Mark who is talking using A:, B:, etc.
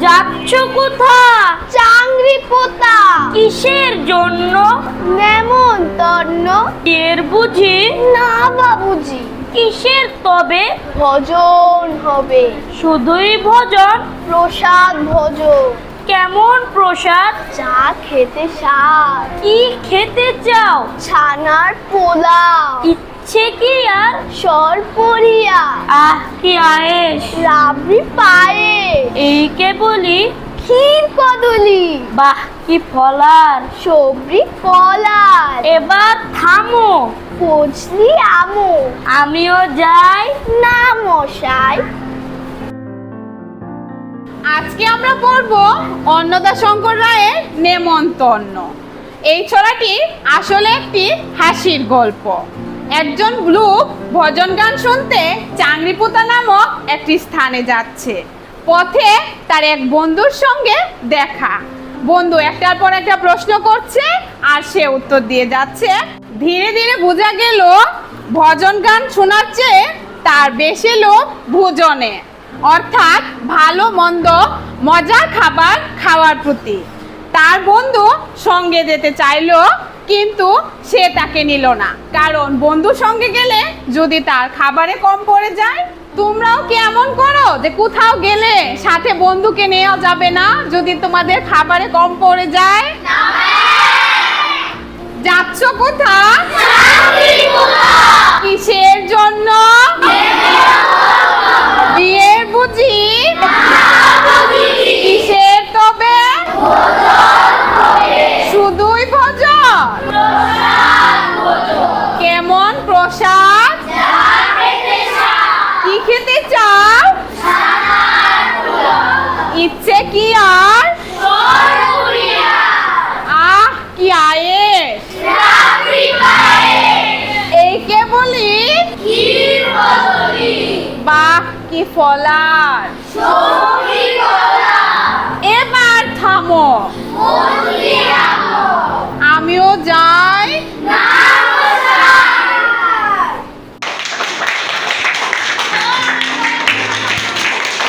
A: যাচ্ছ কোথা
B: চাংরি পোতা।
A: কিসের জন্য?
B: নেমন্তন্ন।
A: এর বুঝি?
B: না বাবুজি
A: কিসের তবে?
B: ভজন হবে।
A: শুধুই ভজন?
B: প্রসাদ ভোজন।
A: কেমন প্রসাদ?
B: চা খেতে স্বাদ।
A: কি খেতে চাও?
B: ছানার পোলাও।
A: ইচ্ছে কি আর?
B: সরপরিয়া
A: আহ কি আয়েস
B: রাবড়ি পায়ে
A: এই কে বলি?
B: ক্ষীর কদলি।
A: বাহ কি ফলার।
B: সবরি কলার।
A: এবার থামো।
B: ফজলি আমো।
A: আমিও যাই।
B: না মশাই।
C: আজকে আমরা পড়ব অন্নদা শঙ্কর রায়ের নেমন্তন্ন। এই ছড়াটি আসলে একটি হাসির গল্প। একজন লোক ভজন গান শুনতে চাংরিপোতা নামক একটি স্থানে যাচ্ছে। পথে তার এক বন্ধুর সঙ্গে দেখা। বন্ধু একটার পর একটা প্রশ্ন করছে আর সে উত্তর দিয়ে যাচ্ছে। ধীরে ধীরে বোঝা গেল, ভজন গান শোনার চেয়ে তার বেশি লোক ভোজনে। অর্থাৎ ভালো, মন্দ, মজার খাবার খাওয়ার প্রতি। তার বন্ধু সঙ্গে যেতে চাইলো কিন্তু সে তাকে নিল না। কারণ বন্ধু সঙ্গে গেলে যদি তার খাবারে কম পড়ে যায় তোমরাও কেমন এমন করো যে কোথাও গেলে সাথে বন্ধুকে নেওয়া যাবে না যদি তোমাদের খাবারে কম পড়ে যায়? যাচ্ছ কোথা কেমন প্রসাদ? কি খেতে চাও? ইচ্ছে কি আর? আহ কি আয়েস এই কে বলি বাহ কি ফলার।